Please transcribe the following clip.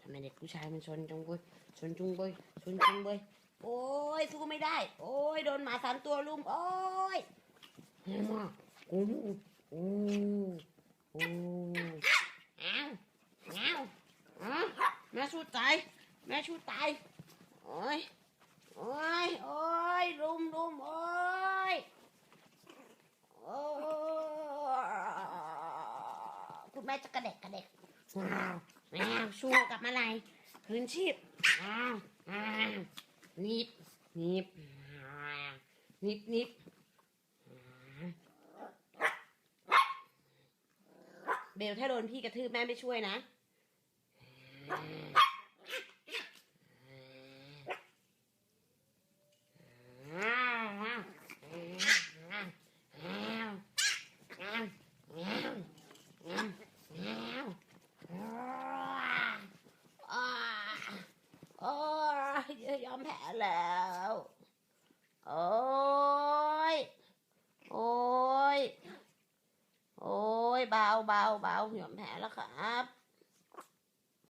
ทำไมเด็กผู้ชายมันชนจังเว้ยชนจุงเว้ยชนจุงเว้ยโอ้ยสู้ไม่ได้ โอ้ยโดนหมาสามตัวลุมโอ้ยแม่มาโอ้โอ้โอ้อ้าวอ้าวอ้าวแม่สู้ตายแม่สู้ตายโอ้ย โอ้ย โอ้ย รุมรุมโอ้ย โอ้ยคุณแม่จะกระเด็กกระเด็กอ้าวอ้าวชูกลับมาไหนคืนชีพอ้าวอ้าวนิบนิบอ้าวนิบนิบอ้าวเบลถ้าโดนพี่กระทืบแม่ไม่ช่วยนะ โอ้ยยอมแพ้แล้ว โอ้ย โอ้ย โอ้ยเบาเบาเบายอมแพ้แล้วครับ